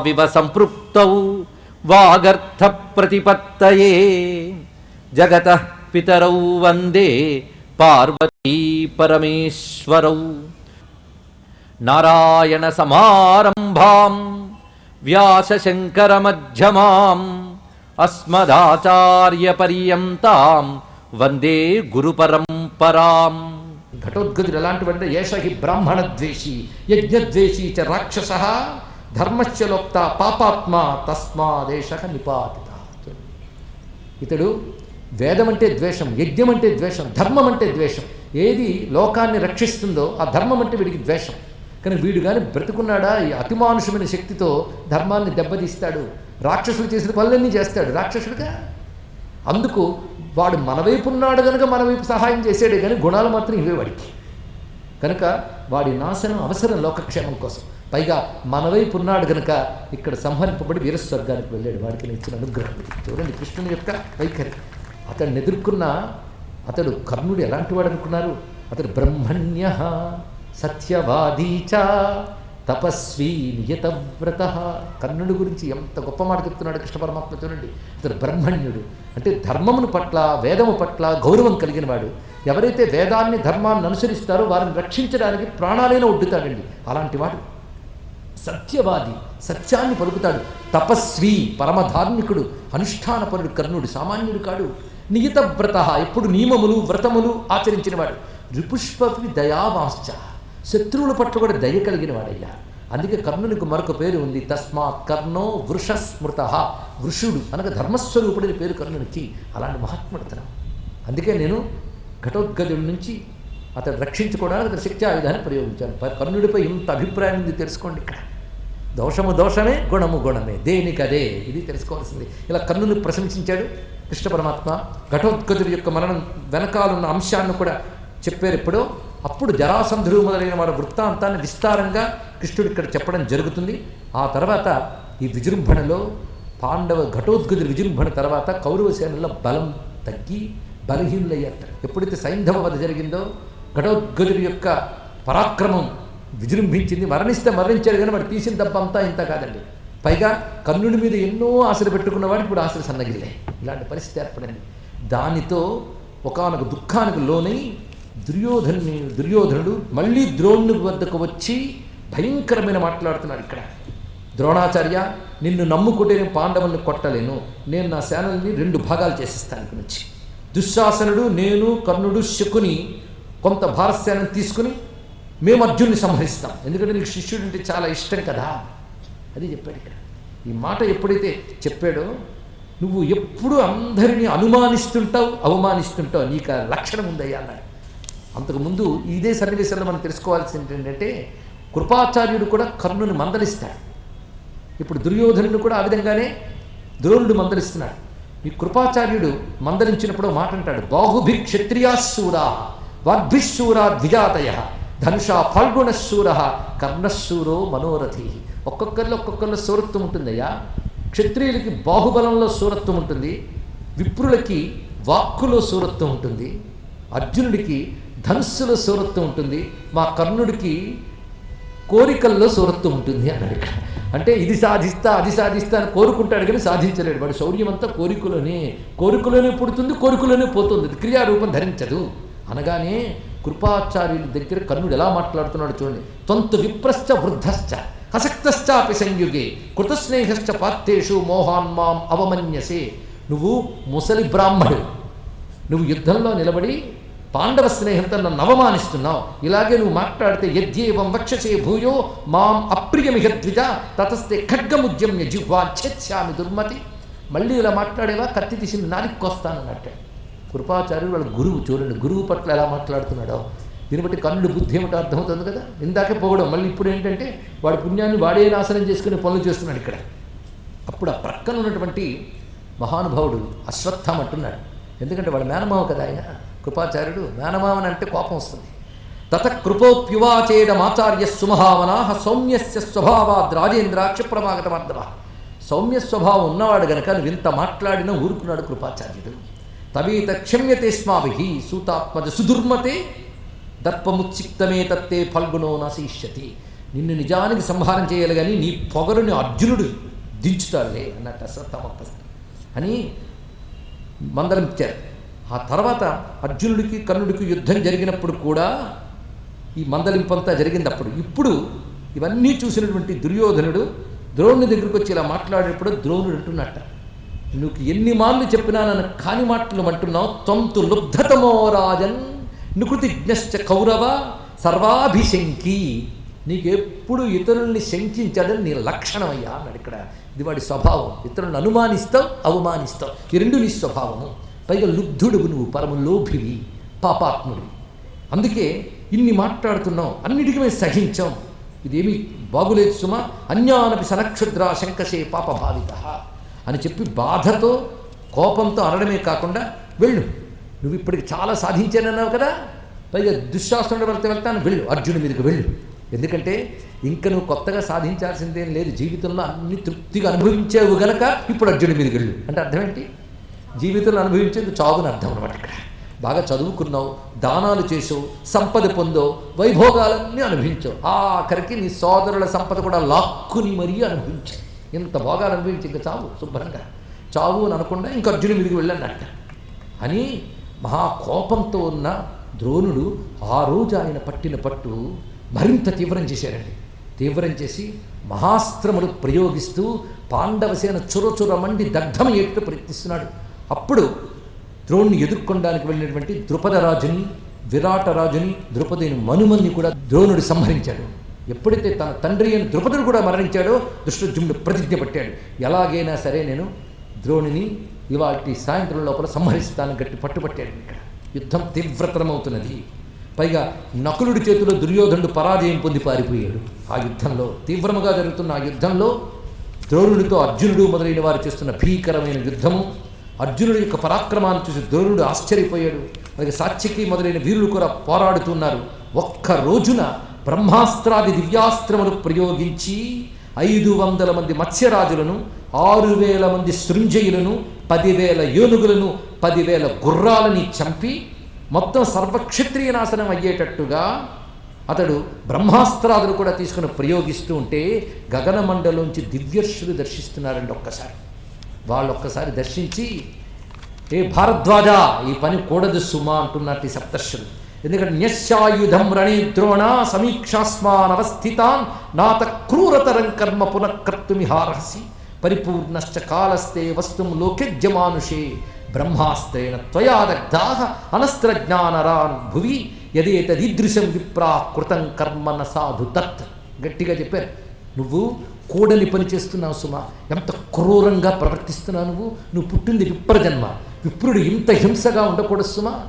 వాగర్థావివ సంపృప్తౌ వాగర్థ ప్రతిపత్తయే జగత పితరౌ వందే పార్వతీ పరమేశ్వరౌ. నారాయణ సమారంభాం వ్యాసశంకరమధ్యమాం అస్మదాచార్యపర్యంతాం వందే గురుపరంపరాం. ఘటోద్గతుడు ఎలాంటివంటే ఏష హి బ్రాహ్మణ ద్వేషి యజ్ఞద్వేషి చ రాక్షస. ధర్మశ్చలోక్త పాపాత్మ తస్మాదేశ నిపాతిత. ఇతడు వేదం అంటే ద్వేషం యజ్ఞం అంటే ద్వేషం ధర్మం అంటే ద్వేషం. ఏది లోకాన్ని రక్షిస్తుందో ఆ ధర్మం అంటే వీడికి ద్వేషం. కానీ వీడు కానీ బ్రతుకున్నాడా? ఈ అతిమానుషమైన శక్తితో ధర్మాన్ని దెబ్బతీస్తాడు. రాక్షసులు చేసిన పనులన్నీ చేస్తాడు. రాక్షసుడుగా? అందుకు వాడు మన వైపు ఉన్నాడు కనుక మన వైపు సహాయం చేసాడే కానీ గుణాలు మాత్రం ఇవే వాడికి. కనుక వాడి నాశనం అవసరం లోకక్షేమం కోసం. పైగా మన వైపు ఉన్నాడు కనుక ఇక్కడ సంహరింపబడి వీరస్వర్గానికి వెళ్ళాడు. వాడికి ఇచ్చిన అనుగ్రహం. చూడండి కృష్ణుని యొక్క వైఖరి. అతడిని ఎదుర్కొన్న అతడు కర్ణుడు ఎలాంటి వాడు అనుకున్నారు? అతడు బ్రహ్మణ్య సత్యవాదీచ తపస్వి నియతవ్రత. కర్ణుడి గురించి ఎంత గొప్ప మాట చెప్తున్నాడు కృష్ణ పరమాత్మ చూడండి. అతడు బ్రహ్మణ్యుడు. అంటే ధర్మమును పట్ల వేదము పట్ల గౌరవం కలిగిన వాడు ఎవరైతే వేదాన్ని ధర్మాన్ని అనుసరిస్తారో వారిని రక్షించడానికి ప్రాణాలైన ఒడ్డుతాడండి అలాంటి వాడు సత్యవాది సత్యాన్ని పలుకుతాడు. తపస్వి పరమధార్మికుడు అనుష్ఠానపరుడు కర్ణుడు సామాన్యుడు కాడు. నియతవ్రత ఎప్పుడు నియమములు వ్రతములు ఆచరించినవాడు రిపుష్పవి దయావాశ్చ. శత్రువుల పట్ల కూడా దయ కలిగిన వాడయ్యా. అందుకే కర్ణునికి మరొక పేరు ఉంది. తస్మాత్ కర్ణో వృషస్మృత. వృషుడు అనగా ధర్మస్వరూపుడని పేరు కర్ణునికి. అలాంటి మహాత్ముడతనం అందుకే నేను ఘటోద్గజుడి నుంచి అతను రక్షించుకోవడానికి అతను శక్తి ఆయుధాన్ని ప్రయోగించాను కర్ణుడిపై ఇంత అభిప్రాయం ఉంది తెలుసుకోండి ఇక్కడ. దోషము దోషమే గుణము గుణమే. దేనికదే? ఇది తెలుసుకోవాల్సింది. ఇలా కర్ణుని ప్రశంసించాడు కృష్ణ పరమాత్మ. ఘటోద్గతుడి యొక్క మరణం వెనకాలన్న అంశాన్ని కూడా చెప్పారు ఎప్పుడో. అప్పుడు జరాసంధుడు మొదలైన వారి వృత్తాంతాన్ని విస్తారంగా కృష్ణుడు ఇక్కడ చెప్పడం జరుగుతుంది. ఆ తర్వాత ఈ విజృంభణలో పాండవ ఘటోద్గజుడి విజృంభణ తర్వాత కౌరవ సేనలో బలం తగ్గి బలహీనులయ్యారు. ఎప్పుడైతే సైంధవ వధ జరిగిందో ఘటోద్గతుడి యొక్క పరాక్రమం విజృంభించింది. మరణిస్తే మరణించాడు కానీ వాడు తీసిన దెబ్బంతా ఇంత కాదండి. పైగా కర్ణుడి మీద ఎన్నో ఆశలు పెట్టుకున్నవాడు ఇప్పుడు ఆశలు సన్నగిల్లే. ఇలాంటి పరిస్థితి ఏర్పడింది. దానితో ఒకనొక దుఃఖానికి లోనై దుర్యోధను దుర్యోధనుడు మళ్ళీ ద్రోణుని వద్దకు వచ్చి భయంకరమైన మాట్లాడుతున్నాడు ఇక్కడ. ద్రోణాచార్య నిన్ను నమ్ముకుంటే నేను పాండవుల్ని కొట్టలేను. నేను నా సేనల్ని రెండు భాగాలు చేసిస్తాను ఇక్కడి నుంచి. దుశ్శాసనుడు నేను కర్ణుడు శకుని కొంత భారస్యాన్ని తీసుకుని మేము అర్జున్ని సంహరిస్తాం. ఎందుకంటే నీకు శిష్యుడు అంటే చాలా ఇష్టం కదా. అది చెప్పాడు ఇక్కడ. ఈ మాట ఎప్పుడైతే చెప్పాడో నువ్వు ఎప్పుడు అందరినీ అనుమానిస్తుంటావు అవమానిస్తుంటావు. నీకు లక్షణం ఉందయ్యా అన్నాడు. అంతకుముందు ఇదే సన్నివేశంలో మనం తెలుసుకోవాల్సింది ఏంటంటే కృపాచార్యుడు కూడా కర్ణుని మందలిస్తాడు. ఇప్పుడు దుర్యోధనుడు కూడా ఆ విధంగానే ద్రోణుడు మందలిస్తున్నాడు. ఈ కృపాచార్యుడు మందలించినప్పుడు మాట అంటాడు బాహుభి క్షత్రియాశూరా వాగ్భిశూరా ద్విజాతయ ధనుషా ఫల్గుణశూర కర్ణశూరో మనోరథి. ఒక్కొక్కరిలో ఒక్కొక్కరిలో సూరత్వం ఉంటుందయ్యా. క్షత్రియులకి బాహుబలంలో సూరత్వం ఉంటుంది విప్రులకి వాక్కులో సూరత్వం ఉంటుంది అర్జునుడికి ధనుస్సులో సూరత్వం ఉంటుంది మా కర్ణుడికి కోరికల్లో సూరత్వం ఉంటుంది అన్నాడు ఇక్కడ అంటే ఇది సాధిస్తా అది సాధిస్తా అని కోరుకుంటాడు కానీ సాధించలేడు. వాడు శౌర్యం అంతా కోరికలోనే కోరికలోనే పుడుతుంది కోరికలోనే పోతుంది. అది క్రియారూపం ధరించదు. అనగానే కృపాచార్యుల దగ్గర కర్ణుడు ఎలా మాట్లాడుతున్నాడు చూడండి. తొంత విప్రశ్చ వృద్ధశ్చ అసక్తశ్చాపి సంయుగే కృతస్నేహశ్చ పాత్రేషు మోహాన్మాం అవమన్యసే. నువ్వు ముసలి బ్రాహ్మడు. నువ్వు యుద్ధంలో నిలబడి పాండవ స్నేహంతో నన్ను అవమానిస్తున్నావు ఇలాగే నువ్వు మాట్లాడితే యద్యేవం వక్షసే భూయో మాం అప్రియమిహద్విజ తతస్తే ఖడ్గముద్యమ్య జిహ్వా ఛేత్స్యామి దుర్మతి. మళ్ళీ ఇలా మాట్లాడేవా కత్తి తీసి నాలిక్కొస్తానన్నట్టే కృపాచార్యుడు వాళ్ళ గురువు చూడండి గురువు పట్ల ఎలా మాట్లాడుతున్నాడో. దీన్ని బట్టి కన్నుడు బుద్ధి ఏమిటో అర్థమవుతుంది కదా? ఇందాకే పోవడం. మళ్ళీ ఇప్పుడు ఏంటంటే వాడి పుణ్యాన్ని వాడే నాశనం చేసుకునే పనులు చేస్తున్నాడు ఇక్కడ. అప్పుడు ఆ ప్రక్కన ఉన్నటువంటి మహానుభావుడు అశ్వత్థం అంటున్నాడు. ఎందుకంటే వాడు మేనమావ కదా ఆయన. కృపాచార్యుడు మేనమామని అంటే కోపం వస్తుంది. తత కృపోప్యువాచేదమాచార్య సుమహావనా సౌమ్యస్య స్వభావాద్ రాజేంద్ర క్షిప్రమాగతమర్థవ సౌమ్య స్వభావం ఉన్నవాడు గనక వింత మాట్లాడిన మాట్లాడినా ఊరుకున్నాడు కృపాచార్యుడు. తవీత క్షమ్యతే స్మాభి సూతాత్మజ సుదుర్మతే దర్పముత్సిక్తమే తత్తే ఫల్గుణో నశిష్యతి. నిన్ను నిజానికి సంహారం చేయాలి కానీ నీ పొగరుని అర్జునుడు దించుతాడులే అన్నట్టు అశ్వత్థామ అని మందలించారు. ఆ తర్వాత అర్జునుడికి కర్ణుడికి యుద్ధం జరిగినప్పుడు కూడా ఈ మందలింపంతా జరిగింది అప్పుడు ఇప్పుడు ఇవన్నీ చూసినటువంటి దుర్యోధనుడు ద్రోణుని దగ్గరికి వచ్చి ఇలా మాట్లాడేటప్పుడు ద్రోణుడు అంటున్నట్ట. నువ్వు ఎన్ని మార్లు చెప్పినా నన్ను కాని మాటలు అంటున్నావు? త్వంతు లుబ్ధతమో రాజన్ నికృతిజ్ఞశ్చ కౌరవ సర్వాభిశంకి. నీకెప్పుడు ఇతరుల్ని శంకించడం నీ లక్షణం అయ్యా అన్నాడు ఇక్కడ. ఇది వాడి స్వభావం. ఇతరులను అనుమానిస్తావు అవమానిస్తావు. ఈ రెండు నీ స్వభావము. పైగా లుబ్ధుడువు నువ్వు పరమ లోభివి పాపాత్ముడు అందుకే ఇన్ని మాట్లాడుతున్నాం అన్నిటికీ మేము సహించాం. ఇదేమీ బాగులేదు సుమ అన్యానపి సనక్షుద్ర శంకసే పాపభావిత. అని చెప్పి బాధతో కోపంతో అనడమే కాకుండా వెళ్ళు. నువ్వు ఇప్పటికి చాలా సాధించానన్నావు కదా? పైగా దుశ్శాసనుడు వెళ్తే వెళ్తాను వెళ్ళు. అర్జునుడి మీదకి వెళ్ళు. ఎందుకంటే ఇంకా నువ్వు కొత్తగా సాధించాల్సిందేం లేదు. జీవితంలో అన్ని తృప్తిగా అనుభవించావు గనక ఇప్పుడు అర్జునుడి మీదకి వెళ్ళు. అంటే అర్థం ఏంటి? జీవితంలో అనుభవించేందుకు చావుని అర్థం అనమాట ఇక్కడ. బాగా చదువుకున్నావు దానాలు చేసావు సంపద పొందావు వైభోగాలన్నీ అనుభవించావు. ఆఖరికి నీ సోదరుల సంపద కూడా లాక్కుని మరీ అనుభవించావు. ఇంత భోగాలు అనుభవించి ఇంకా చావు శుభ్రంగా. చావు అని అనకుండా ఇంక అర్జును మీదకి వెళ్ళన్నట్ట అని మహా కోపంతో ఉన్న ద్రోణుడు ఆ రోజు ఆయన పట్టిన పట్టు మరింత తీవ్రం చేశారండి తీవ్రం చేసి మహాస్త్రములు ప్రయోగిస్తూ పాండవసేన చురచుర మండి దగ్ధమయ్యేట్టు ప్రయత్నిస్తున్నాడు. అప్పుడు ద్రోణుని ఎదుర్కొనడానికి వెళ్ళినటువంటి ద్రుపద రాజుని విరాట రాజుని ద్రుపదిని మనుమల్ని కూడా ద్రోణుడు సంహరించాడు. ఎప్పుడైతే తన తండ్రి అయిన ద్రుపదుడు కూడా మరణించాడో దుష్టజుమ్నుడు ప్రతిజ్ఞ పట్టాడు. ఎలాగైనా సరే నేను ద్రోణిని ఇవాటి సాయంత్రం లోపల సంహరిస్తాను గట్టి పట్టుపట్టాడు ఇక్కడ. యుద్ధం తీవ్రతరమవుతున్నది. పైగా నకులుడి చేతిలో దుర్యోధనుడు పరాజయం పొంది పారిపోయాడు. ఆ యుద్ధంలో తీవ్రముగా జరుగుతున్న ఆ యుద్ధంలో ద్రోణుడితో అర్జునుడు మొదలైన వారు చేస్తున్న భీకరమైన యుద్ధము అర్జునుడి యొక్క పరాక్రమాన్ని చూసి ద్రోణుడు ఆశ్చర్యపోయాడు. అలాగే సాత్యకి మొదలైన వీరులు కూడా పోరాడుతున్నారు. ఒక్క రోజున బ్రహ్మాస్త్రాది దివ్యాస్త్రములు ప్రయోగించి ఐదు వందల మంది మత్స్యరాజులను ఆరు వేల మంది సృంజయులను పదివేల ఏనుగులను పదివేల గుర్రాలని చంపి మొత్తం సర్వక్షత్రియ నాశనం అయ్యేటట్టుగా అతడు బ్రహ్మాస్త్రాదులు కూడా తీసుకుని ప్రయోగిస్తూ ఉంటే గగనమండలోంచి దివ్యర్షులు దర్శిస్తున్నారండి ఒక్కసారి. వాళ్ళు ఒక్కసారి దర్శించి ఏ భారద్వాజ ఈ పని కూడదు సుమా అంటున్నట్టు ఈ సప్తర్షులు. ఎందుకంటే న్యస్యాయుధం రణే ద్రోణ సమీక్షాస్మాన్ అవస్థితాన్ నాత క్రూరతరం కర్మ పునఃకర్తుమిహారహసి పరిపూర్ణశ్చ కాలస్తే వస్తుం లోకెజ్యమానుషే బ్రహ్మాస్త్రేణ త్వయా దగ్ధా అనస్త్రజ్ఞానరాన్ భువి యదేతదీదృశం విప్రా కృతం కర్మ న సాధు తత్. గట్టిగా చెప్పారు. నువ్వు కూడలి పని చేస్తున్నావు సుమా. ఎంత క్రూరంగా ప్రవర్తిస్తున్నావు నువ్వు? నువ్వు పుట్టింది విప్రజన్మ. విప్రుడు ఇంత హింసగా ఉండకూడదు సుమా.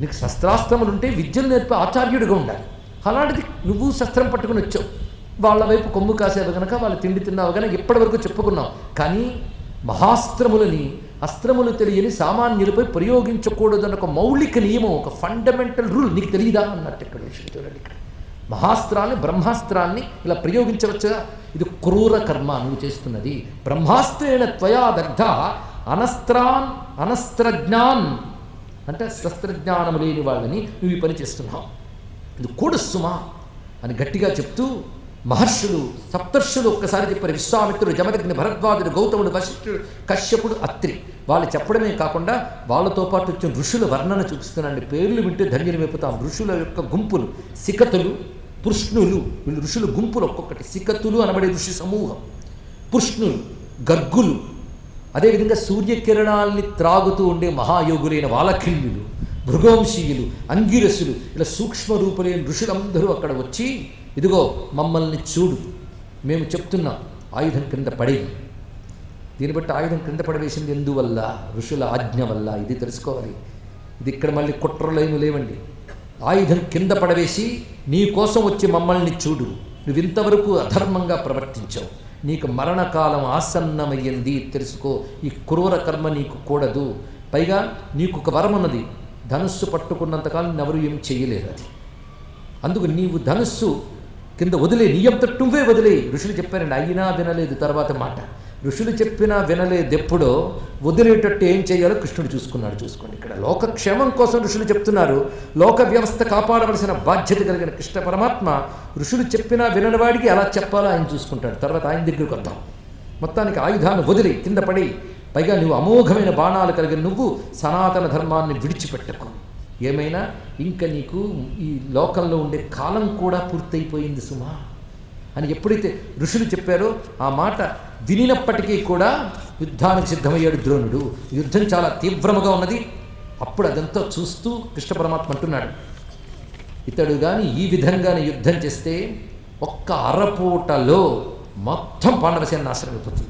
నీకు శస్త్రాస్త్రములు ఉంటే విద్యను నేర్పే ఆచార్యుడిగా ఉండాలి. అలాంటిది నువ్వు శస్త్రం పట్టుకుని వచ్చావు. వాళ్ళ వైపు కొమ్ము కాసేవి కనుక వాళ్ళు తిండి తిన్నావు కనుక ఇప్పటివరకు చెప్పుకున్నావు. కానీ మహాస్త్రములని అస్త్రములు తెలియని సామాన్యులపై ప్రయోగించకూడదన్న ఒక మౌలిక నియమం ఒక ఫండమెంటల్ రూల్ నీకు తెలియదా అన్నట్టు ఇక్కడ విషయం చూడండి ఇక్కడ. మహాస్త్రాల్ని బ్రహ్మాస్త్రాన్ని ఇలా ప్రయోగించవచ్చుగా? ఇది క్రూర కర్మ నువ్వు చేస్తున్నది. బ్రహ్మాస్త్రేణ త్వయా దగ్ధ అనస్త్రాన్ అనస్త్రజ్ఞాన్. అంటే శస్త్రజ్ఞానము లేని వాళ్ళని నువ్వు ఈ పని చేస్తున్నావు. ఇది కూడస్సుమా అని గట్టిగా చెప్తూ మహర్షులు సప్తర్షులు ఒక్కసారి చెప్పారు విశ్వామిత్రుడు జమదగ్ని భరద్వాజుడు గౌతముడు వశిష్ఠుడు కశ్యపుడు అత్రి. వాళ్ళు చెప్పడమే కాకుండా వాళ్ళతో పాటు వచ్చిన ఋషుల వర్ణన చూపిస్తున్నాండి. పేర్లు వింటే ధన్యులు మెప్పుతాం ఋషుల యొక్క గుంపులు సికతులు పుష్ణులు వీళ్ళు ఋషులు గుంపులు ఒక్కొక్కటి. సికత్తులు అనబడే ఋషి సమూహం. పుష్ణులు గర్గులు. అదేవిధంగా సూర్యకిరణాల్ని త్రాగుతూ ఉండే మహాయోగులైన వాలఖిల్యులు భృగవంశీయులు అంగిరసులు ఇలా సూక్ష్మ రూపులైన ఋషులందరూ అక్కడ వచ్చి ఇదిగో మమ్మల్ని చూడు. మేము చెప్తున్నాం ఆయుధం క్రింద పడేది దీన్ని బట్టి ఆయుధం క్రింద పడవేసింది ఎందువల్ల? ఋషుల ఆజ్ఞ వల్ల. ఇది తెలుసుకోవాలి. ఇది ఇక్కడ మళ్ళీ కుట్రలేమి లేవండి. ఆయుధం కింద పడవేసి నీ కోసం వచ్చి మమ్మల్ని చూడు. నువ్వు ఇంతవరకు అధర్మంగా ప్రవర్తించావు. నీకు మరణకాలం ఆసన్నమయ్యింది. తెలుసుకో ఈ క్రూర కర్మ నీకు కూడదు. పైగా నీకు ఒక వరం ఉన్నది. ధనుస్సు పట్టుకున్నంతకాలం ఎవరు ఏం చేయలేరు అది. అందుకు నీవు ధనుస్సు కింద వదిలే. నీయంతట నువ్వే వదిలే. ఋషులు చెప్పారండి అయినా వినలేదు. తర్వాత మాట. ఋషులు చెప్పినా వినలేదెప్పుడో వదిలేటట్టు ఏం చేయాలో కృష్ణుడు చూసుకున్నాడు. చూసుకోండి ఇక్కడ. లోకక్షేమం కోసం ఋషులు చెప్తున్నారు. లోక వ్యవస్థ కాపాడవలసిన బాధ్యత కలిగిన కృష్ణ పరమాత్మ ఋషులు చెప్పినా విననివాడికి ఎలా చెప్పాలో ఆయన చూసుకుంటాడు. తర్వాత ఆయన దగ్గరికి వద్దాం. మొత్తానికి ఆయుధాన్ని వదిలి కింద పడి పైగా నువ్వు అమోఘమైన బాణాలు కలిగిన నువ్వు సనాతన ధర్మాన్ని విడిచిపెట్టకు. ఏమైనా? ఇంకా నీకు ఈ లోకంలో ఉండే కాలం కూడా పూర్తయిపోయింది సుమా. అని ఎప్పుడైతే ఋషులు చెప్పారో ఆ మాట వినినప్పటికీ కూడా యుద్ధానికి సిద్ధమయ్యాడు ద్రోణుడు. యుద్ధం చాలా తీవ్రముగా ఉన్నది. అప్పుడు అదంతా చూస్తూ కృష్ణ పరమాత్మ అంటున్నాడు. ఇతడు కానీ ఈ విధంగానే యుద్ధం చేస్తే ఒక్క అరపూటలో మొత్తం పాండవసేన నాశనం అయిపోతుంది.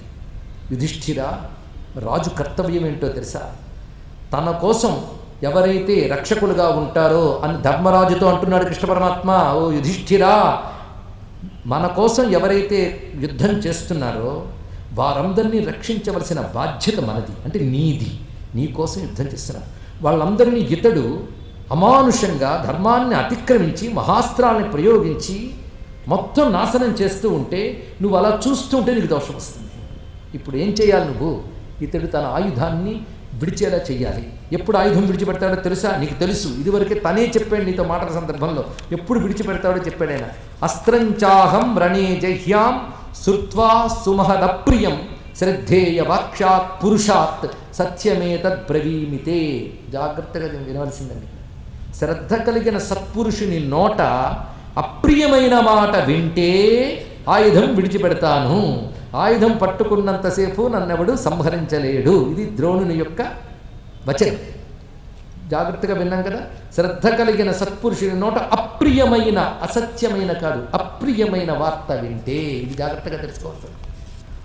యుధిష్ఠిర రాజు కర్తవ్యం ఏంటో తెలుసా? తన కోసం ఎవరైతే రక్షకులుగా ఉంటారో అని ధర్మరాజుతో అంటున్నాడు కృష్ణ పరమాత్మ ఓ యుధిష్ఠిరా మన కోసం ఎవరైతే యుద్ధం చేస్తున్నారో వారందరినీ రక్షించవలసిన బాధ్యత మనది అంటే నీది. నీ కోసం యుద్ధం చేస్తున్నారు వాళ్ళందరినీ ఇతడు అమానుషంగా ధర్మాన్ని అతిక్రమించి మహాస్త్రాన్ని ప్రయోగించి మొత్తం నాశనం చేస్తూ ఉంటే నువ్వు అలా చూస్తూ ఉంటే నీకు దోషం వస్తుంది. ఇప్పుడు ఏం చేయాలి నువ్వు? ఇతడు తన ఆయుధాన్ని విడిచేలా చెయ్యాలి. ఎప్పుడు ఆయుధం విడిచిపెడతాడో తెలుసా? నీకు తెలుసు. ఇదివరకే తనే చెప్పాడు నీతో మాటల సందర్భంలో. ఎప్పుడు విడిచిపెడతాడో చెప్పాడు ఆయన. అస్త్రంచాహం రణే జహ్యాం శృత్వా సుమహదప్రియం శ్రద్ధేయ వాక్షాత్ పురుషాత్ సత్యమేతద్ బ్రవీమితే. జాగ్రత్తగా వినవలసిందండి. శ్రద్ధ కలిగిన సత్పురుషుని నోట అప్రియమైన మాట వింటే ఆయుధం విడిచిపెడతాను. ఆయుధం పట్టుకున్నంతసేపు నన్నెవడు సంహరించలేడు. ఇది ద్రోణుని యొక్క వచనం. జాగ్రత్తగా విన్నాం కదా? శ్రద్ధ కలిగిన సత్పురుషుని నోట అప్రియమైన అసత్యమైన కాదు అప్రియమైన వార్త వింటే. ఇది జాగ్రత్తగా తెలుసుకోవాల్సింది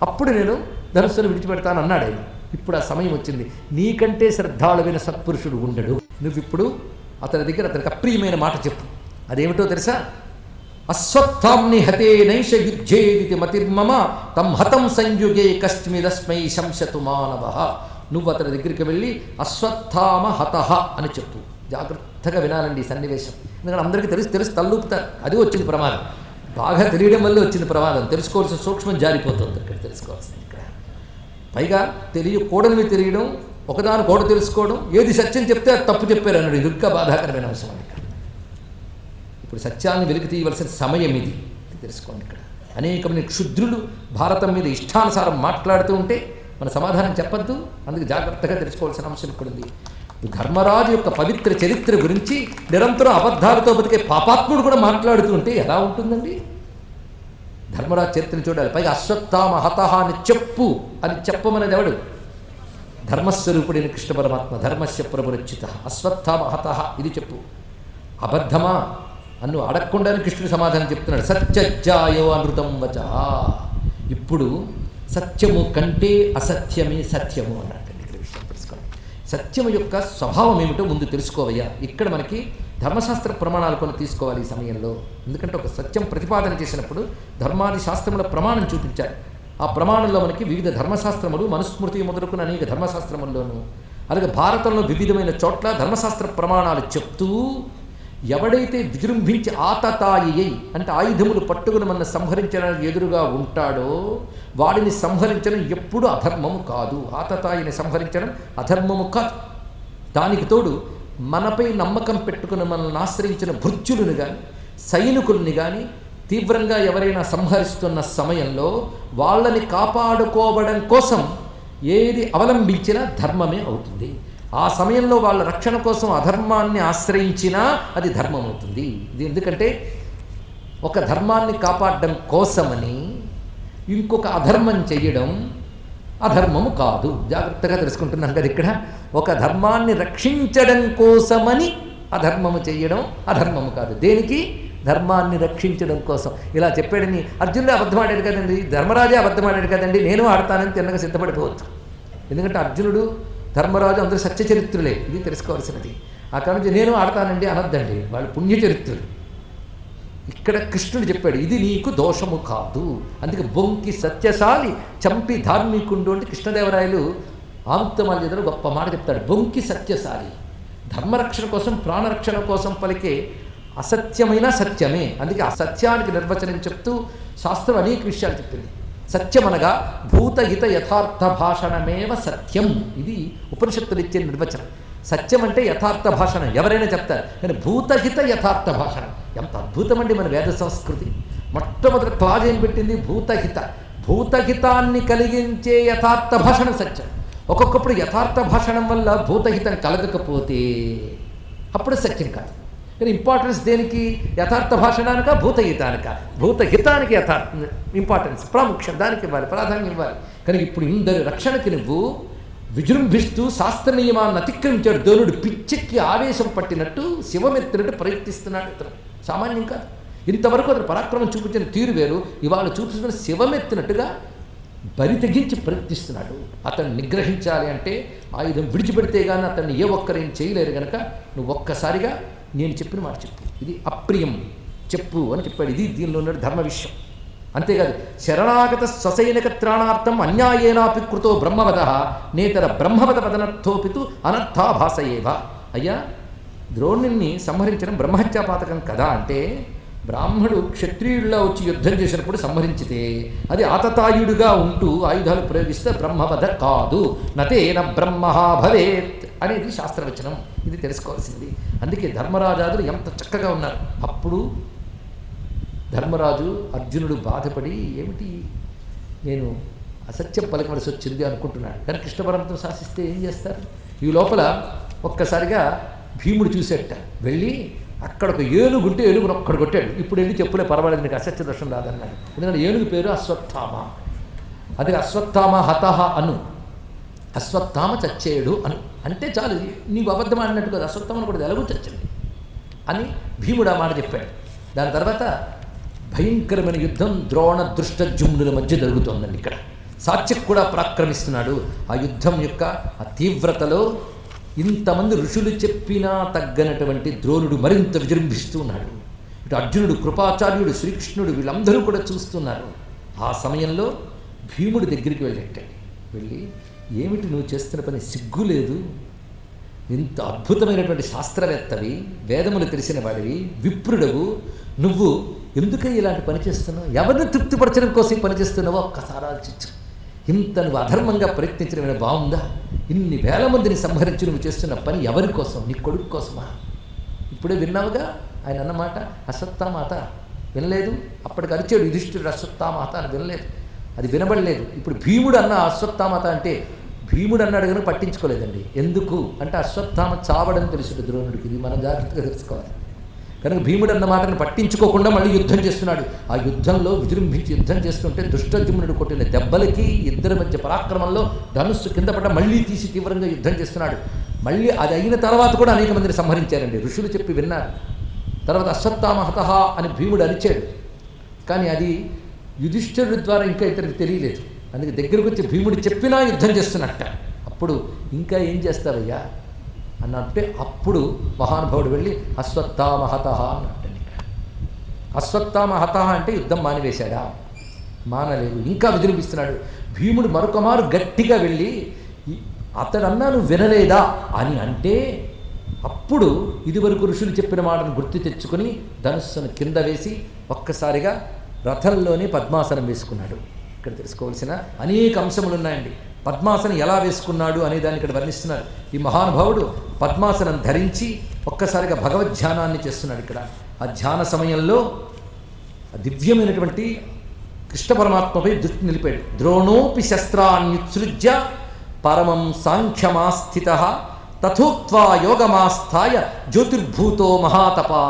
అప్పుడు నేను ధనుస్సును విడిచిపెడతాను అన్నాడు ఆయన. ఇప్పుడు ఆ సమయం వచ్చింది. నీకంటే శ్రద్ధాళువైన సత్పురుషుడు ఉండడు. నువ్వు ఇప్పుడు అతని దగ్గర అతనికి అప్రియమైన మాట చెప్పు. అదేమిటో తెలుసా? అశ్వత్థాంని హతే నైష యుద్ధేదితి మతిర్మమ తం హతం సంయుగే కస్మిదస్మై శంసతు మానవ. నువ్వు అతని దగ్గరికి వెళ్ళి అశ్వత్థామ హతః అని చెప్పు. జాగ్రత్తగా వినాలండి ఈ సన్నివేశం. ఎందుకంటే అందరికీ తెలిసి తెలిసి తల్లూపుతారు అది వచ్చింది ప్రమాదం. బాగా తెలియడం వల్ల వచ్చింది ప్రమాదం. తెలుసుకోవాల్సిన సూక్ష్మం జారిపోతుంది ఇక్కడ తెలుసుకోవాల్సింది ఇక్కడ పైగా తెలియకూడనివి తెలియడం ఒకదానికోడ తెలుసుకోవడం ఏది సత్యం చెప్తే తప్పు చెప్పారు అన్నాడు. ఇది ఇంకా బాధాకరమైన అంశం అండి ఇక్కడ. ఇప్పుడు సత్యాన్ని వెలికి తీయవలసిన సమయం ఇది. తెలుసుకోండి ఇక్కడ. అనేకమైన క్షుద్రులు భారతం మీద ఇష్టానుసారం మాట్లాడుతూ ఉంటే మన సమాధానం చెప్పద్దు. అందుకు జాగ్రత్తగా తెలుసుకోవాల్సిన అంశం ఇక్కడ ఉంది. ధర్మరాజు యొక్క పవిత్ర చరిత్ర గురించి నిరంతరం అబద్ధాలతో బతికే పాపాత్ముడు కూడా మాట్లాడుతూ ఉంటే ఎలా ఉంటుందండి? ధర్మరాజు చరిత్రను చూడాలి. పైగా అశ్వత్థామ హతహ అని చెప్పు అని చెప్పమనేది ఎవడు? ధర్మస్వరూపుడైన కృష్ణ పరమాత్మ. ధర్మస్య ప్రభురచిత అశ్వత్థామ హతహ. ఇది చెప్పు. అబద్ధమా? అన్ను అడగకుండానే కృష్ణుడు సమాధానం చెప్తున్నాడు. సత్యజ్జాయో అనృతం వచ. ఇప్పుడు సత్యము కంటే అసత్యమే సత్యము అన్నాడు ఇక్కడ విషయం తెలుసుకోండి సత్యము యొక్క స్వభావం ఏమిటో ముందు తెలుసుకోవయ్యా. ఇక్కడ మనకి ధర్మశాస్త్ర ప్రమాణాలు కొన్ని తీసుకోవాలి ఈ సమయంలో. ఎందుకంటే ఒక సత్యం ప్రతిపాదన చేసినప్పుడు ధర్మాది శాస్త్రముల ప్రమాణం చూపించాలి. ఆ ప్రమాణంలో మనకి వివిధ ధర్మశాస్త్రములు మనుస్మృతి మొదలుకున్న అనేక ధర్మశాస్త్రముల్లోనూ అలాగే భారతంలో వివిధమైన చోట్ల ధర్మశాస్త్ర ప్రమాణాలు చెప్తూ ఎవడైతే విజృంభించి ఆతతాయి అంటే ఆయుధములు పట్టుకుని మన సంహరించడానికి ఎదురుగా ఉంటాడో వాడిని సంహరించడం ఎప్పుడు అధర్మము కాదు. ఆతతాయిని సంహరించడం అధర్మము కాదు. దానికి తోడు మనపై నమ్మకం పెట్టుకుని మనల్ని ఆశ్రయించిన భృత్యులను కానీ సైనికుల్ని కానీ తీవ్రంగా ఎవరైనా సంహరిస్తున్న సమయంలో వాళ్ళని కాపాడుకోవడం కోసం ఏది అవలంబించినా ధర్మమే అవుతుంది. ఆ సమయంలో వాళ్ళ రక్షణ కోసం అధర్మాన్ని ఆశ్రయించినా అది ధర్మం అవుతుంది ఇది ఎందుకంటే ఒక ధర్మాన్ని కాపాడడం కోసమని ఇంకొక అధర్మం చేయడం అధర్మము కాదు. జాగ్రత్తగా తెలుసుకుంటున్నాం కదా ఇక్కడ. ఒక ధర్మాన్ని రక్షించడం కోసమని అధర్మము చేయడం అధర్మము కాదు. దేనికి? ధర్మాన్ని రక్షించడం కోసం. ఇలా చెప్పాడని అర్జునుడు అబద్ధం ఆడాడు కదండి. ధర్మరాజే అబద్ధం ఆడాడు కదండి. నేను ఆడతానని తిన్నగా సిద్ధపడిపోవచ్చు. ఎందుకంటే అర్జునుడు ధర్మరాజు అందరూ సత్యచరిత్రులే. ఇది తెలుసుకోవాల్సినది. ఆ కారణం నుంచి నేను ఆడతానండి అనద్దండి. వాళ్ళు పుణ్యచరిత్రులు. ఇక్కడ కృష్ణుడు చెప్పాడు ఇది నీకు దోషము కాదు. అందుకే బొంకి సత్యశాలి చంపి ధార్మికుండు అంటే కృష్ణదేవరాయలు ఆముక్తమాల్యతలో గొప్ప మాట చెప్తాడు. బొంకి సత్యశాలి. ధర్మరక్షణ కోసం ప్రాణరక్షణ కోసం పలికే అసత్యమైన సత్యమే. అందుకే అసత్యానికి నిర్వచనం చెప్తూ శాస్త్రం అనేక విషయాలు చెప్పింది. సత్యమనగా భూతహిత యథార్థ భాషణమేవ సత్యం. ఇది ఉపనిషత్తులు ఇచ్చే నిర్వచనం. సత్యం అంటే యథార్థ భాషణం. ఎవరైనా చెప్తారు కానీ భూతహిత యథార్థ భాషణం. ఎంత అద్భుతమండి మన వేద సంస్కృతి. మొట్టమొదటి క్లాజ్ ఏం పెట్టింది? భూతహిత. భూతహితాన్ని కలిగించే యథార్థ భాషణం సత్యం. ఒక్కొక్కప్పుడు యథార్థ భాషణం వల్ల భూతహితం కలగకపోతే అప్పుడు సత్యం కాదు. కానీ ఇంపార్టెన్స్ దేనికి? యథార్థ భాషణానిక భూతహితానిక? భూతహితానికి యథార్థ ఇంపార్టెన్స్ ప్రాముఖ్యం దానికి ఇవ్వాలి ప్రాధాన్యం ఇవ్వాలి. కానీ ఇప్పుడు ఇందరి రక్షణకి నువ్వు విజృంభిస్తూ శాస్త్ర నియమాన్ని అతిక్రమించాడు ధనుడు పిచ్చెక్కి ఆవేశం పట్టినట్టు శివమెత్తినట్టు ప్రయత్నిస్తున్నాడు ఇతను. సామాన్యం కాదు. ఇంతవరకు అతను పరాక్రమం చూపించిన తీరు వేరు. ఇవాళ చూపిస్తున్న శివమెత్తినట్టుగా బరి తెగించి ప్రయత్నిస్తున్నాడు. అతన్ని నిగ్రహించాలి అంటే ఆయుధం విడిచిపెడితే కానీ అతన్ని ఏ ఒక్కరేం చేయలేరు కనుక నువ్వు ఒక్కసారిగా నేను చెప్పిన మాట చెప్పు. ఇది అప్రియం. చెప్పు అని చెప్పాడు. ఇది దీనిలో ఉన్న ధర్మ విషయం. అంతేకాదు శరణాగత స్వసైనిక త్రాణార్థం అన్యాయేనాపి కృతో బ్రహ్మవద నేతర బ్రహ్మవద వదనర్థోపితు అనర్థాభాసయేవ అయ్యా ద్రోణుణ్ణి సంహరించడం బ్రహ్మహత్యాపాతకం కదా అంటే బ్రాహ్మడు క్షత్రియుడిలా వచ్చి యుద్ధం చేసినప్పుడు సంహరించితే అది ఆతతాయుడుగా ఉంటూ ఆయుధాలు ప్రయోగిస్తే బ్రహ్మవధ కాదు. నతేన బ్రహ్మ భవేత్. అనేది శాస్త్రవచనం. ఇది తెలుసుకోవాల్సింది. అందుకే ధర్మరాజాదులు ఎంత చక్కగా ఉన్నారు. అప్పుడు ధర్మరాజు అర్జునుడు బాధపడి ఏమిటి? నేను అసత్యం పలకవలసి వచ్చింది అనుకుంటున్నాడు. కానీ కృష్ణ పరమతం శాసిస్తే ఏం చేస్తారు? ఈ లోపల ఒక్కసారిగా భీముడు చూసేట. వెళ్ళి అక్కడ ఒక ఏనుగు ఉంటే ఏనుగును ఒక్కడ కొట్టాడు. ఇప్పుడు వెళ్ళి చెప్పులే పర్వాలేదు నీకు అసత్య దర్శనం రాదన్నాడు. ఎందుకంటే ఏనుగు పేరు అశ్వత్థామ. అది అశ్వత్థామ హతహ అను. అశ్వత్థామ చచ్చేయుడు అను. అంటే చాలు నీవు అబద్ధం ఆడినట్టు కదా అశ్వత్థామను కూడా ఎలాగో అని భీముడు ఆ మాట చెప్పాడు. దాని తర్వాత భయంకరమైన యుద్ధం ద్రోణ దృష్ట జుమ్నుల మధ్య జరుగుతోందండి ఇక్కడ. సాత్యక్ కూడా ప్రాక్రమిస్తున్నాడు ఆ యుద్ధం యొక్క ఆ తీవ్రతలో. ఇంతమంది ఋషులు చెప్పినా తగ్గనటువంటి ద్రోణుడు మరింత విజృంభిస్తూ ఉన్నాడు. ఇటు అర్జునుడు కృపాచార్యుడు శ్రీకృష్ణుడు వీళ్ళందరూ కూడా చూస్తున్నారు. ఆ సమయంలో భీముడి దగ్గరికి వెళ్ళేటండి వెళ్ళి ఏమిటి నువ్వు చేస్తున్న పని? సిగ్గు లేదు. ఇంత అద్భుతమైనటువంటి శాస్త్రవేత్తవి వేదములు తెలిసిన వాడివి విప్రుడవు. నువ్వు ఎందుకై ఇలాంటి పని చేస్తున్నావు? ఎవరిని తృప్తిపరచడం కోసం పనిచేస్తున్నావో ఒక్కసారి ఆలోచించు. ఇంత నువ్వు అధర్మంగా ప్రయత్నించడం బాగుందా? ఇన్ని వేల మందిని సంహరించి నువ్వు చేస్తున్న పని ఎవరి కోసం? నీ కొడుకు కోసమా? ఇప్పుడే విన్నావుగా? ఆయన అన్నమాట అసత్తామాత వినలేదు. అప్పటికి అరిచాడు యుధిష్ఠుడు అశ్వత్థామాత అని వినలేదు. అది వినబడలేదు. ఇప్పుడు భీముడు అన్న అశ్వత్థామాత అంటే భీముడు అన్నాడు కానీ పట్టించుకోలేదండి. ఎందుకు? అంటే అశ్వత్థామ చావడని తెలుసుడు ద్రోణుడికి. ఇది మనం జాగ్రత్తగా తెలుసుకోవాలి. కనుక భీముడు అన్న మాటను పట్టించుకోకుండా మళ్ళీ యుద్ధం చేస్తున్నాడు. ఆ యుద్ధంలో విజృంభించి యుద్ధం చేస్తుంటే దుష్టజుమ్నుడు కొట్టిన దెబ్బలకి ఇద్దరి మధ్య పరాక్రమంలో ధనుస్సు కింద పడ్డ మళ్ళీ తీసి తీవ్రంగా యుద్ధం చేస్తున్నాడు. మళ్ళీ అది అయిన తర్వాత కూడా అనేక మందిని సంహరించారండి. ఋషులు చెప్పి విన్నారు. తర్వాత అశ్వత్థామహతహ అని భీముడు అరిచాడు. కానీ అది యుధిష్ఠిరుడి ద్వారా ఇంకా ఇతరికి తెలియలేదు. అందుకే దగ్గరకు వచ్చి భీముడు చెప్పినా యుద్ధం చేస్తున్నట్ట. అప్పుడు ఇంకా ఏం చేస్తావయ్యా? అని అంటే అప్పుడు మహానుభావుడు వెళ్ళి అశ్వత్థామహత అన్నట్టండి ఇక్కడ. అశ్వత్థామ అంటే యుద్ధం మానివేశాడా? మానలేదు. ఇంకా విజృంభిస్తున్నాడు. భీముడు మరొకమారు గట్టిగా వెళ్ళి అతడన్నా నువ్వు వినలేదా? అని అంటే అప్పుడు ఇదివరకు ఋషులు చెప్పిన మాటను గుర్తు తెచ్చుకొని ధనుస్సును కింద వేసి ఒక్కసారిగా రథంలోనే పద్మాసనం వేసుకున్నాడు. ఇక్కడ తెలుసుకోవాల్సిన అనేక అంశములు ఉన్నాయండి పద్మాసనం ఎలా వేసుకున్నాడు అనే దాన్ని ఇక్కడ వర్ణిస్తున్నారు. ఈ మహానుభావుడు పద్మాసనం ధరించి ఒక్కసారిగా భగవద్ ధ్యానాన్ని చేస్తున్నాడు ఇక్కడ. ఆ ధ్యాన సమయంలో దివ్యమైనటువంటి కృష్ణ పరమాత్మపై దృష్టి నిలిపాడు. ద్రోణోపి శస్త్రాన్యుత్సృజ్య పరమం సాంఖ్యమాస్థిత తథోక్వా యోగమాస్థాయ జ్యోతిర్భూతో మహాతపా.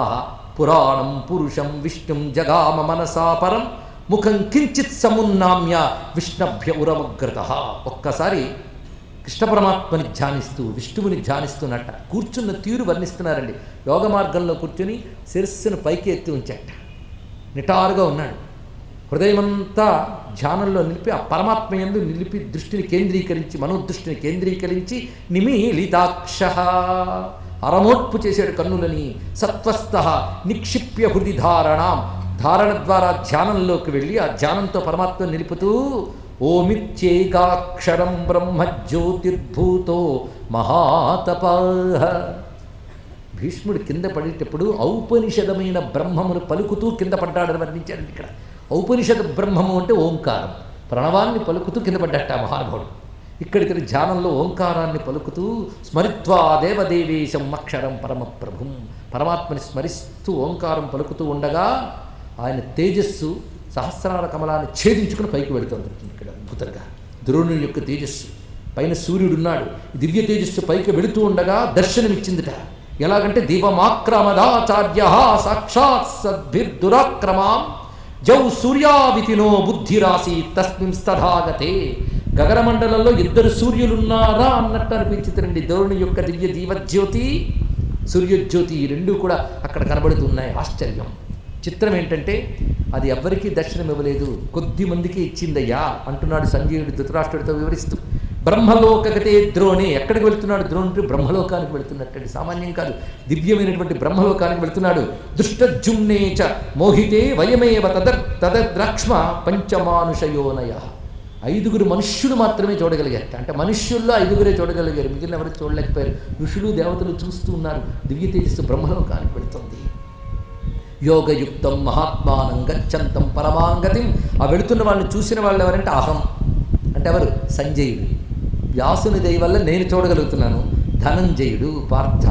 పురాణం పురుషం విష్ణుం జగామ మనసా పరం ముఖం కించిత్ సమున్నామ్య విష్ణభ్య ఉరమగ్రత. ఒక్కసారి కృష్ణ పరమాత్మని ధ్యానిస్తూ విష్ణువుని ధ్యానిస్తున్నట్ట. కూర్చున్న తీరు వర్ణిస్తున్నారండి. యోగ మార్గంలో కూర్చుని శిరస్సును పైకి ఎత్తి ఉంచట. నిటారుగా ఉన్నాడు. హృదయమంతా ధ్యానంలో నిలిపి ఆ పరమాత్మ ఎందు నిలిపి దృష్టిని కేంద్రీకరించి మనోదృష్టిని కేంద్రీకరించి నిమీలితాక్ష. అరమోర్పు చేశాడు కన్నులని. సత్వస్థ నిక్షిప్య హృది ధారణ ద్వారా ధ్యానంలోకి వెళ్ళి ఆ ధ్యానంతో పరమాత్మ నిలుపుతూ ఓమిత్యేకాక్షరం బ్రహ్మ జ్యోతిర్భూతో మహాతపాహ భీష్ముడు కింద పడేటప్పుడు ఔపనిషదమైన బ్రహ్మమును పలుకుతూ కింద పడ్డాడని వర్ణించాడు ఇక్కడ. ఔపనిషద బ్రహ్మము అంటే ఓంకారం. ప్రణవాన్ని పలుకుతూ కింద పడ్డట మహానుభావుడు. ఇక్కడికి ధ్యానంలో ఓంకారాన్ని పలుకుతూ స్మరిత్వా దేవదేవేశం అక్షరం పరమప్రభుం పరమాత్మని స్మరిస్తూ ఓంకారం పలుకుతూ ఉండగా ఆయన తేజస్సు సహస్రార కమలాన్ని ఛేదించుకుని పైకి వెళుతుంది ఇక్కడ అద్భుతంగా ద్రోణుని యొక్క తేజస్సు. పైన సూర్యుడున్నాడు. దివ్య తేజస్సు పైకి వెళుతూ ఉండగా దర్శనమిచ్చిందిట. ఎలాగంటే దీపమాక్రమదాచార్య సాక్షాత్ సద్భిర్దురాక్రమాం జౌ సూర్యావితినో బుద్ధిరాసి తస్మిం స్తథాగతే. గగనమండలంలో ఇద్దరు సూర్యులున్నారా అన్నట్టు అనిపించిందండి ద్రోణుని యొక్క దివ్య దీవజ్యోతి సూర్యజ్యోతి రెండు కూడా అక్కడ కనబడుతున్నాయి. ఆశ్చర్యం. చిత్రం ఏంటంటే అది ఎవ్వరికీ దర్శనం ఇవ్వలేదు. కొద్ది మందికి ఇచ్చిందయ్యా అంటున్నాడు సంజీవుడు ధృతరాష్ట్రుడితో వివరిస్తూ. బ్రహ్మలోకగతే ద్రోణి ఎక్కడికి వెళ్తున్నాడు? ద్రోణుడు బ్రహ్మలోకానికి వెళ్తున్నట్టండి. సామాన్యం కాదు. దివ్యమైనటువంటి బ్రహ్మలోకానికి వెళ్తున్నాడు. దుష్టజుమ్నే చ మోహితే వయమేవ తద తదద్రాక్ష్మ పంచమానుషయోనయ. ఐదుగురు మనుష్యులు మాత్రమే చూడగలిగారు అంటే మనుష్యుల్లో ఐదుగురే చూడగలిగారు. మిగిలిన ఎవరు చూడలేకపోయారు. ఋషులు దేవతలు చూస్తూ ఉన్నారు. దివ్య తేజస్సు బ్రహ్మలోకానికి వెళుతుంది. యోగయుక్తం మహాత్మానం గచ్చంతం పరమాంగతిం. ఆ వెళుతున్న వాళ్ళని చూసిన వాళ్ళు ఎవరంటే అహం. అంటే ఎవరు? సంజయుడు. వ్యాసుని దయ వల్ల నేను చూడగలుగుతున్నాను. ధనంజయుడు పార్థ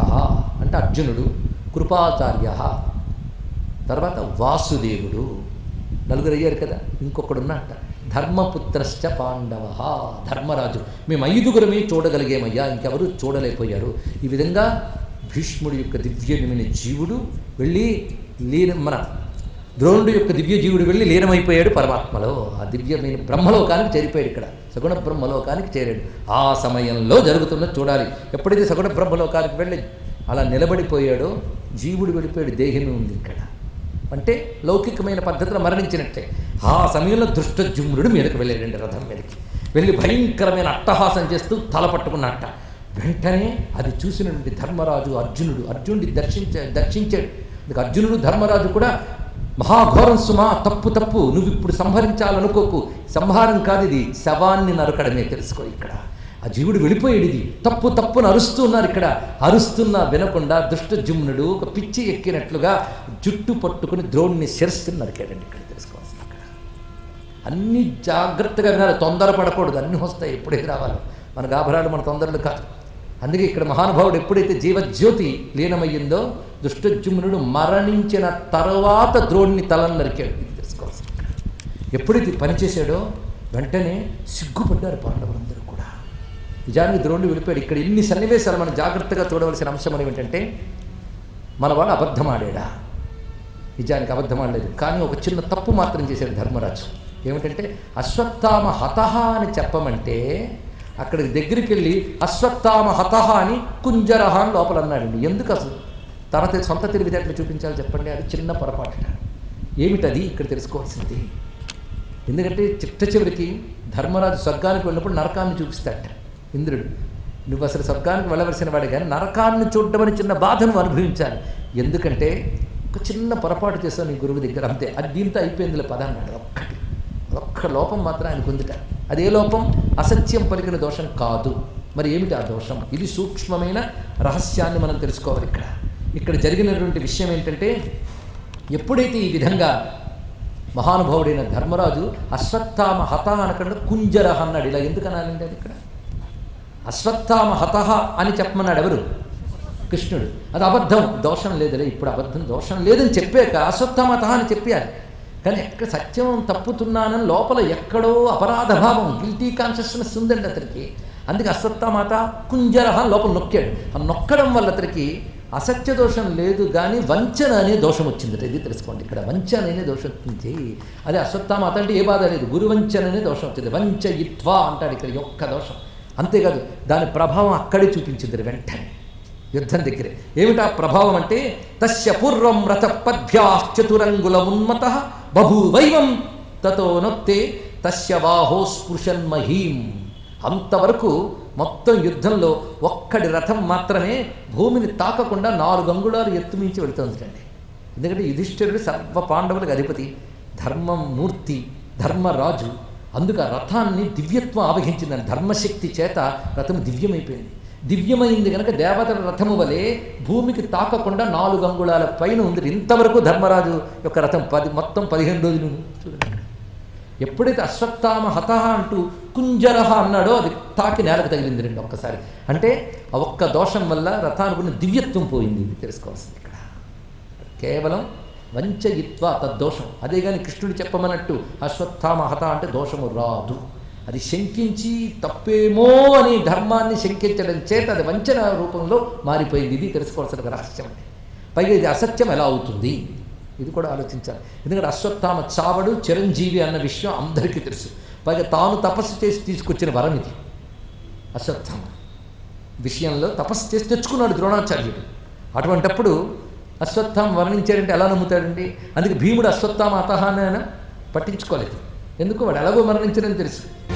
అంటే అర్జునుడు కృపాచార్య. తర్వాత వాసుదేవుడు. నలుగురు అయ్యారు కదా? ఇంకొకడు ఉన్నట్ట ధర్మపుత్రశ్చ పాండవ. ధర్మరాజు. మేము ఐదుగురమే చూడగలిగేమయ్యా. ఇంకెవరు చూడలేకపోయారు. ఈ విధంగా భీష్ముడి యొక్క దివ్యమైన జీవుడు వెళ్ళి లీన మన ద్రోణుడు యొక్క దివ్య జీవుడు వెళ్ళి లీనమైపోయాడు పరమాత్మలో. ఆ దివ్యమైన బ్రహ్మలోకానికి చేరిపోయాడు ఇక్కడ. సగుణ బ్రహ్మలోకానికి చేరాడు. ఆ సమయంలో జరుగుతున్నది చూడాలి. ఎప్పుడైతే సగుణ బ్రహ్మలోకానికి వెళ్ళి అలా నిలబడిపోయాడో జీవుడు వెళ్ళిపోయాడు దేహమే ఉంది ఇక్కడ. అంటే లౌకికమైన పద్ధతిలో మరణించినట్టే. ఆ సమయంలో దృష్టజుమ్రుడు మీదకి వెళ్ళాడండి రథం మీదకి. వెళ్ళి భయంకరమైన అట్టహాసం చేస్తూ తల పట్టుకున్నట్ట వెంటనే అది చూసినటువంటి ధర్మరాజు అర్జునుడు అర్జునుడి దర్శించ దర్శించాడు. అందుకు అర్జునుడు ధర్మరాజు కూడా మహాఘోరం సుమా తప్పు తప్పు నువ్వు ఇప్పుడు సంహరించాలనుకోకు. సంహారం కాదు ఇది శవాన్ని నరకడమే తెలుసుకో ఇక్కడ. ఆ జీవుడు వెళ్ళిపోయాడు ఇది. తప్పు తప్పును అరుస్తూ ఉన్నారు ఇక్కడ. అరుస్తున్నా వినకుండా దుష్టజుమ్నుడు ఒక పిచ్చి ఎక్కినట్లుగా జుట్టు పట్టుకుని ద్రోణిని శిరస్సుని నరికాడండి ఇక్కడ తెలుసుకోవాల్సింది ఇక్కడ అన్ని జాగ్రత్తగా వినాలి. తొందరపడకూడదు. అన్నీ వస్తాయి ఎప్పుడైతే రావాలి. మన గాభరాలు మన తొందరలు కాదు. అందుకే ఇక్కడ మహానుభావుడు ఎప్పుడైతే జీవజ్యోతి లీనమయ్యిందో దుష్టజుమ్నుడు మరణించిన తర్వాత ద్రోణిని తలను నరికాడు ఇది తెలుసుకోవాల్సి ఎప్పుడైతే పనిచేశాడో వెంటనే సిగ్గుపడ్డారు పాండవులందరూ కూడా. నిజానికి ద్రోణుడు వెళ్ళిపోయాడు. ఇక్కడ ఇన్ని సన్నివేశాలు మనం జాగ్రత్తగా చూడవలసిన అంశం ఏమిటంటే మన వాడు అబద్ధం నిజానికి అబద్ధమాడలేదు. కానీ ఒక చిన్న తప్పు మాత్రం చేశాడు ధర్మరాజు. ఏమిటంటే అశ్వత్థామ హతహ అని చెప్పమంటే అక్కడికి దగ్గరికి వెళ్ళి అశ్వత్థామ హతహ అని కుంజరహ అని లోపల అన్నాడండి ఎందుకు అసలు? తన సొంత తెలివితేటలు చూపించాలి చెప్పండి అది చిన్న పొరపాటుట ఏమిటది? ఇక్కడ తెలుసుకోవాల్సింది. ఎందుకంటే చిట్ట చివరికి ధర్మరాజు స్వర్గానికి వెళ్ళినప్పుడు నరకాన్ని చూపిస్తాడట ఇంద్రుడు. నువ్వు అసలు స్వర్గానికి వెళ్ళవలసిన వాడే కానీ నరకాన్ని చూడమని చిన్న బాధను అనుభవించాలి. ఎందుకంటే ఒక చిన్న పొరపాటు చేస్తావు నీ గురువు దగ్గర అంతే. అది దీంతో అయిపోయిందిలే పద అన్నాడు ఒక్కటి. ఒక్క లోపం మాత్రం ఆయన పొందుట అదే లోపం అసత్యం పలికిన దోషం కాదు. మరి ఏమిటి ఆ దోషం? ఇది సూక్ష్మమైన రహస్యాన్ని మనం తెలుసుకోవాలి ఇక్కడ. ఇక్కడ జరిగినటువంటి విషయం ఏంటంటే ఎప్పుడైతే ఈ విధంగా మహానుభావుడైన ధర్మరాజు అశ్వత్థామ హత అనకుండా కుంజర అన్నాడు ఇలా ఎందుకు అనాలండి అది ఇక్కడ? అశ్వత్థామ హత అని చెప్పమన్నాడు ఎవరు? కృష్ణుడు. అది అబద్ధం దోషం లేదులే ఇప్పుడు అబద్ధం దోషం లేదని చెప్పాక అశ్వత్థమత అని చెప్పారు. కానీ ఎక్కడ సత్యం తప్పుతున్నానని లోపల ఎక్కడో అపరాధ భావం గిల్టీ కాన్షియస్నెస్ ఉందండి అతనికి. అందుకే అశ్వత్థమాత కుంజరహ లోపల నొక్కాడు. ఆ నొక్కడం వల్ల అతనికి అసత్య దోషం లేదు కానీ వంచన అనే దోషం వచ్చిందట. ఇది తెలుసుకోండి. ఇక్కడ వంచన అనే దోషం వచ్చింది అదే అశ్వత్థామాత అంటే ఏ బాధ లేదు. గురువంచన అనే దోషం వచ్చింది. వంచయిత్వా అంటాడు ఇక్కడ యొక్క ఒక్క దోషం. అంతేకాదు దాని ప్రభావం అక్కడే చూపించింది వెంటనే. యుద్ధం దగ్గరే. ఏమిటా ప్రభావం అంటే తస్య పూర్వం రథ పద్భ్యాశ్చతురంగుల ఉన్మత బభూవైవం తతో నొక్తే తస్య వాహో స్పృశన్మహీం. అంతవరకు మొత్తం యుద్ధంలో ఒక్కడి రథం మాత్రమే భూమిని తాకకుండా నాలుగు అంగుళాలు ఎత్తుమించి వెళుతుందండి ఎందుకంటే యుధిష్ఠిరుడు సర్వ పాండవులకు అధిపతి ధర్మం మూర్తి ధర్మరాజు. అందుకు ఆ రథాన్ని దివ్యత్వం ఆవహించిందని ధర్మశక్తి చేత రథం దివ్యమైపోయింది. దివ్యమైంది కనుక దేవతల రథము వలె భూమికి తాకకుండా నాలుగు అంగుళాల పైన ఉంది ఇంతవరకు ధర్మరాజు యొక్క రథం పది మొత్తం పదిహేను రోజులు చూడండి. ఎప్పుడైతే అశ్వత్థామ హత అంటూ కుంజరహ అన్నాడో అది తాకి నేలకు తగిలింది రెండు ఒక్కసారి. అంటే ఆ ఒక్క దోషం వల్ల రథానుకున్న దివ్యత్వం పోయింది ఇది తెలుసుకోవాల్సింది ఇక్కడ. కేవలం వంచయిత్వ తద్దోషం. అదే కానీ కృష్ణుడు చెప్పమన్నట్టు అశ్వత్థామ హత అంటే దోషము రాదు. అది శంకించి తప్పేమో అని ధర్మాన్ని శంకించడం చేత అది వంచన రూపంలో మారిపోయింది. ఇది తెలుసుకోవాల్సిన ఒక రహస్యం. పైగా ఇది అసత్యం ఎలా అవుతుంది? ఇది కూడా ఆలోచించాలి. ఎందుకంటే అశ్వత్థామ చావడు చిరంజీవి అన్న విషయం అందరికీ తెలుసు. పైగా తాను తపస్సు చేసి తీసుకొచ్చిన వరం ఇది. అశ్వత్థామ విషయంలో తపస్సు చేసి తెచ్చుకున్నాడు ద్రోణాచార్యుడు. అటువంటప్పుడు అశ్వత్థామ వర్ణించాడంటే ఎలా నమ్ముతాడండి? అందుకే భీముడు అశ్వత్థామ అతహాన పట్టించుకోలేదు. ఎందుకు? వాడు ఎలాగో మరణించడని తెలుసు.